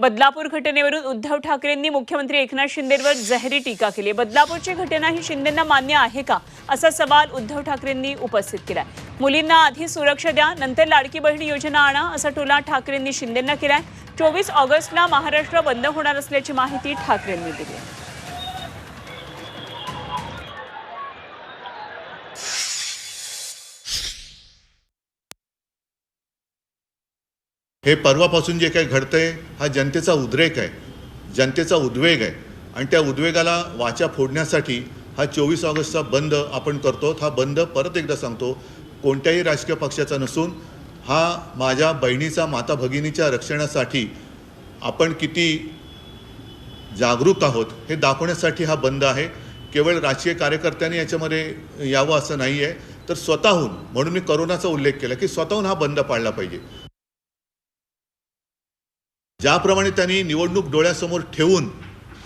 बदलापूर घटनेवरून उद्धव ठाकरेंनी मुख्यमंत्री एकनाथ शिंदेवर जहरी टीका केली. बदलापूरची घटना ही शिंदेंना मान्य आहे का? असा सवाल उद्धव ठाकरेंनी उपस्थित केलाय. मुलींना आधी सुरक्षा द्या नंतर लाडकी बहीण योजना आणा असा टोला ठाकरेंनी शिंदेंना केलाय. चोवीस ऑगस्टला महाराष्ट्र बंद होणार असल्याची माहिती ठाकरेंनी दिली हे परवापासून जे काही घडतंय हा जनतेचा उद्रेक आहे. जनतेचा उद्वेग आहे. आणि त्या उद्वेगाला वाचा फोडण्यासाठी हा चोवीस ऑगस्टचा बंद आपण करतो. हा बंद परत एकदा सांगतो. कोणत्याही राजकीय पक्षाचा नसून हा माझ्या बहिणीचा माता भगिनीच्या रक्षणासाठी आपण किती जागरूक आहोत हे दाखवण्यासाठी हा बंद आहे. केवळ राजकीय कार्यकर्त्यांनी याच्यामध्ये यावं असं नाही आहे तर स्वतःहून म्हणून मी करोनाचा उल्लेख केला की स्वतःहून हा बंद पाळला पाहिजे. ज्याप्रमाणे त्यांनी निवडणूक डोळ्यासमोर ठेवून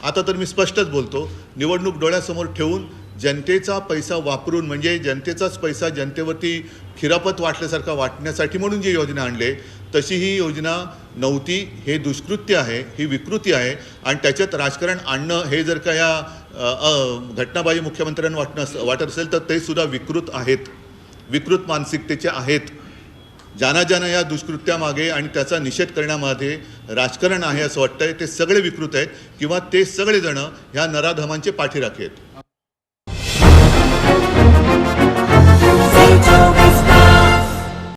आता तर मी स्पष्टच बोलतो निवडणूक डोळ्यासमोर ठेवून जनतेचा पैसा वापरून म्हणजे जनतेचाच पैसा जनतेवरती खिरापत वाटल्यासारखा वाटण्यासाठी म्हणून जी योजना आणले तशी ही योजना नव्हती. हे दुष्कृत्य आहे ही विकृती आहे. आणि त्याच्यात राजकारण आणणं हे जर का या घटनाबाजी मुख्यमंत्र्यांना वाटणं वाटत असेल तर ते सुद्धा विकृत आहेत. विकृत मानसिकतेचे आहेत. जानाजाना या दुष्कृत्यामागे आणि त्याचा निषेध करण्यामध्ये राजकारण आहे असं वाटतंय ते सगळे विकृत आहेत किंवा ते सगळेजण ह्या नराधमांचे पाठीराखे आहेत.